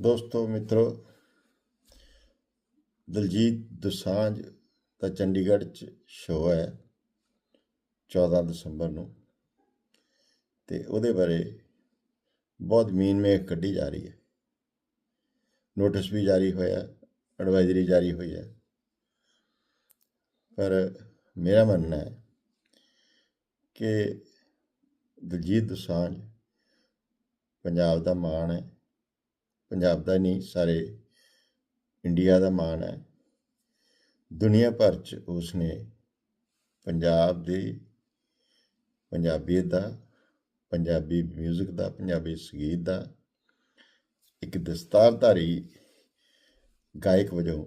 ਦੋਸਤੋ, ਮਿੱਤਰੋ, ਦਲਜੀਤ ਦੁਸਾਂਝ ਦਾ ਚੰਡੀਗੜ੍ਹ 'ਚ ਸ਼ੋਅ ਹੈ 14 ਦਸੰਬਰ ਨੂੰ ਤੇ ਉਹਦੇ ਬਾਰੇ ਬਹੁਤ ਮੀਨ ਮੇਖ ਕੱਢੀ ਜਾ ਰਹੀ ਹੈ। ਨੋਟਿਸ ਵੀ ਜਾਰੀ ਹੋਇਆ ਐਡਵਾਈਜ਼ਰੀ ਜਾਰੀ ਹੋਈ ਹੈ। ਪਰ ਮੇਰਾ ਮੰਨਣਾ ਹੈ ਕਿ ਦਲਜੀਤ ਦੁਸਾਂਝ ਪੰਜਾਬ ਦਾ ਮਾਣ ਹੈ। ਪੰਜਾਬ ਦਾ ਨਹੀਂ, ਸਾਰੇ ਇੰਡੀਆ ਦਾ ਮਾਣ ਹੈ। ਦੁਨੀਆ ਭਰ ਚ ਉਸਨੇ ਪੰਜਾਬ ਦੀ ਪੰਜਾਬੀਅਤ ਦਾ, ਪੰਜਾਬੀ 뮤직 ਦਾ, ਪੰਜਾਬੀ ਸੰਗੀਤ ਦਾ ਇੱਕ ਦਸਤਾਰਧਾਰੀ ਗਾਇਕ ਵਜੋਂ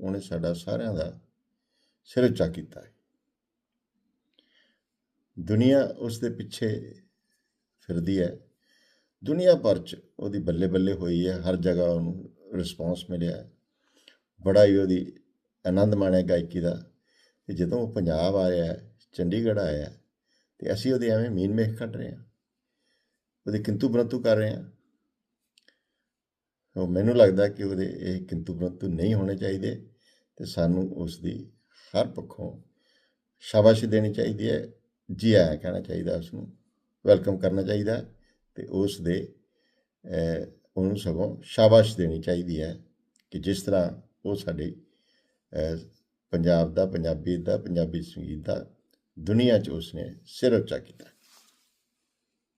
ਉਹਨੇ ਸਾਡਾ ਸਾਰਿਆਂ ਦਾ ਸਿਰ ਉੱਚਾ ਕੀਤਾ ਹੈ। ਦੁਨੀਆ ਉਸ ਦੇ ਪਿੱਛੇ ਫਿਰਦੀ ਹੈ। ਦੁਨੀਆ ਭਰ ਚ ਉਹਦੀ ਬੱਲੇ ਬੱਲੇ ਹੋਈ ਹੈ ਹਰ ਜਗ੍ਹਾ ਉਹਨੂੰ ਰਿਸਪੌਂਸ ਮਿਲਿਆ ਹੈ। ਬੜਾ ਹੀ ਉਹਦੀ ਆਨੰਦ ਮਾਣਿਆ ਗਾਇਕੀ ਦਾ। ਤੇ ਜਦੋਂ ਉਹ ਪੰਜਾਬ ਆਇਆ ਚੰਡੀਗੜ੍ਹ ਆਇਆ ਹੈ, ਤੇ ਅਸੀਂ ਉਹਦੇ ਐਵੇਂ ਮੀਨ ਮੇਖ ਕੱਢ ਰਹੇ ਹਾਂ। ਉਹਦੇ ਕਿੰਤੂ ਪਰੰਤੂ ਕਰ ਰਹੇ ਹਾਂ। ਉਹ ਮੈਨੂੰ ਲੱਗਦਾ ਕਿ ਉਹਦੇ ਇਹ ਕਿੰਤੂ ਪਰੰਤੂ ਨਹੀਂ ਹੋਣੇ ਚਾਹੀਦੇ ਤੇ ਸਾਨੂੰ ਉਸ ਦੀ ਹਰ ਪੱਖੋਂ ਸ਼ਾਬਾਸ਼ ਦੇਣੀ ਚਾਹੀਦੀ ਹੈ। ਜੀ ਆਇਆਂ ਕਹਿਣਾ ਚਾਹੀਦਾ ਉਸ ਨੂੰ ਵੈਲਕਮ ਕਰਨਾ ਚਾਹੀਦਾ ਤੇ ਉਸ ਦੇ ਉਹਨੂੰ ਸਗੋਂ ਸ਼ਾਬਾਸ਼ ਦੇਣੀ ਚਾਹੀਦੀ ਹੈ ਕਿ ਜਿਸ ਤਰ੍ਹਾਂ ਉਹ ਸਾਡੇ ਪੰਜਾਬ ਦਾ, ਪੰਜਾਬੀ ਦਾ, ਪੰਜਾਬੀ ਸੰਗੀਤ ਦਾ ਦੁਨੀਆ 'ਚ ਉਸਨੇ ਸਿਰ ਉੱਚਾ ਕੀਤਾ।